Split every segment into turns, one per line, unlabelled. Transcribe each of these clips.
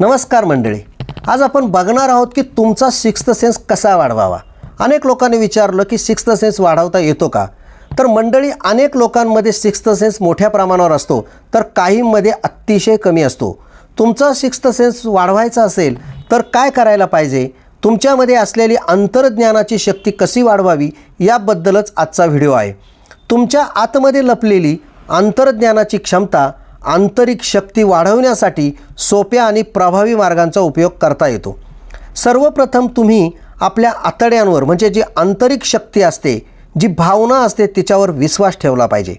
नमस्कार मंडळी. आज आपण बघणार आहोत की तुमचा सिक्स्थ सेन्स कसा वाढवावा? अनेक लोकांनी विचारलं की सिक्स्थ सेन्स वाढवता येतो का? तर मंडळी अनेक लोकांमध्ये सिक्स्थ सेन्स मोठ्या प्रमाणावर असतो तर काहींमध्ये अतिशय कमी असतो. तुमचा सिक्स्थ सेन्स वाढवायचा असेल तर काय करायला पाहिजे? तुमच्यामध्ये असलेली अंतर्ज्ञानाची शक्ती कशी वाढवावी? याबद्दलच आजचा व्हिडिओ आहे. तुमच्या आतमध्ये लपलेली अंतर्ज्ञानाची क्षमता आंतरिक शक्ती वाढवण्यासाठी सोप्या आणि प्रभावी मार्गांचा उपयोग करता येतो. सर्वप्रथम तुम्ही आपल्या आतड्यांवर म्हणजे जी आंतरिक शक्ती असते जी भावना असते तिच्यावर विश्वास ठेवला पाहिजे.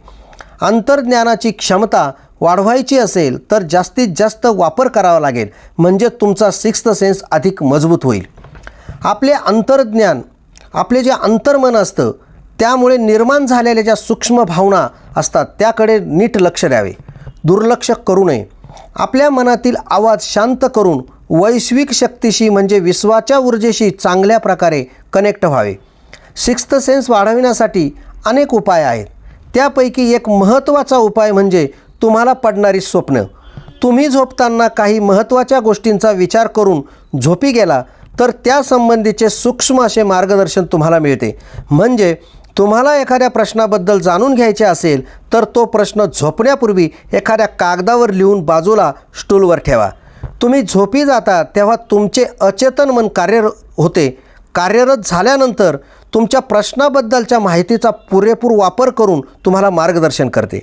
अंतर्ज्ञानाची क्षमता वाढवायची असेल तर जास्तीत जास्त वापर करावा लागेल म्हणजे तुमचा सिक्स्थ सेन्स अधिक मजबूत होईल. आपले अंतर्ज्ञान आपले जे अंतर्मन असतं त्यामुळे निर्माण झालेल्या ज्या सूक्ष्म भावना असतात त्याकडे नीट लक्ष द्यावे. दुर्लक्ष करू नये. आपल्या मनातील आवाज शांत करून वैश्विक शक्तीशी म्हणजे विश्वाच्या ऊर्जेशी चांगल्या प्रकारे कनेक्ट व्हावे. सिक्स्थ सेन्स वाढविण्यासाठी अनेक उपाय आहेत. त्यापैकी एक महत्त्वाचा उपाय म्हणजे तुम्हाला पडणारी स्वप्न. तुम्ही झोपताना काही महत्त्वाच्या गोष्टींचा विचार करून झोपी गेला तर त्यासंबंधीचे सूक्ष्म असे मार्गदर्शन तुम्हाला मिळते. म्हणजे तुम्हाला एखाद्या प्रश्नाबद्दल जाणून घ्यायचे असेल तर तो प्रश्न झोपण्यापूर्वी एखाद्या कागदावर लिहून बाजूला स्टूलवर ठेवा. तुम्ही झोपी जाता तेव्हा तुमचे अचेतन मन कार्य होते. कार्यरत झाल्यानंतर तुमच्या प्रश्नाबद्दलच्या माहितीचा पुरेपूर वापर करून तुम्हाला मार्गदर्शन करते.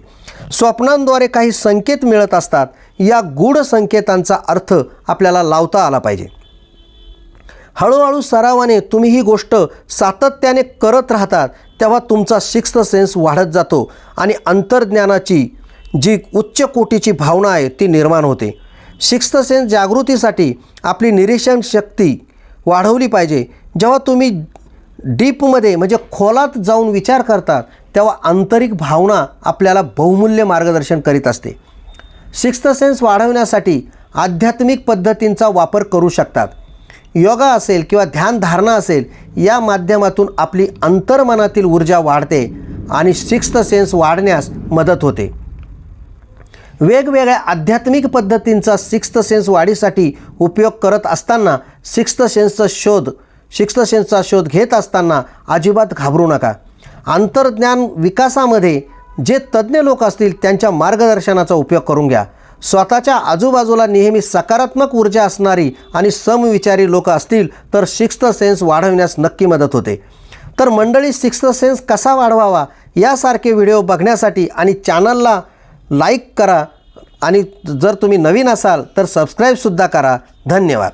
स्वप्नांद्वारे काही संकेत मिळत असतात. या गूढ संकेतांचा अर्थ आपल्याला लावता आला पाहिजे. हळूहळू सरावाने तुम्ही ही गोष्ट सातत्याने करत राहतात तेव्हा तुमचा सिक्स्थ सेन्स वाढत जातो आणि अंतर्ज्ञानाची जी उच्च कोटीची भावना आहे ती निर्माण होते. सिक्स्थ सेन्स जागृतीसाठी आपली निरीक्षण शक्ती वाढवली पाहिजे. जेव्हा तुम्ही डीपमध्ये म्हणजे खोलात जाऊन विचार करतात तेव्हा आंतरिक भावना आपल्याला बहुमूल्य मार्गदर्शन करीत असते. सिक्स्थ सेन्स वाढवण्यासाठी आध्यात्मिक पद्धतींचा वापर करू शकतात. योगा असेल किंवा ध्यानधारणा असेल या माध्यमातून आपली अंतर्मनातील ऊर्जा वाढते आणि सिक्स्थ सेन्स वाढण्यास मदत होते. वेगवेगळ्या आध्यात्मिक पद्धतींचा सिक्स्थ सेन्स वाढीसाठी उपयोग करत असताना सिक्स्थ सेन्सचा शोध सिक्स्थ सेन्सचा शोध घेत असताना अजिबात घाबरू नका. अंतर्ज्ञान विकासामध्ये जे तज्ज्ञ लोक असतील त्यांच्या मार्गदर्शनाचा उपयोग करून घ्या. स्वतःच्या आजूबाजूला नेहमी सकारात्मक ऊर्जा असणारी आणि समविचारी लोक असतील तर सिक्स्थ सेन्स वाढवण्यास नक्की मदत होते. तर मंडळी सिक्स्थ सेन्स कसा वाढवावा यासारखे व्हिडिओ बघण्यासाठी आणि चॅनलला लाईक करा आणि जर तुम्ही नवीन असाल तर सबस्क्राईबसुद्धा करा. धन्यवाद.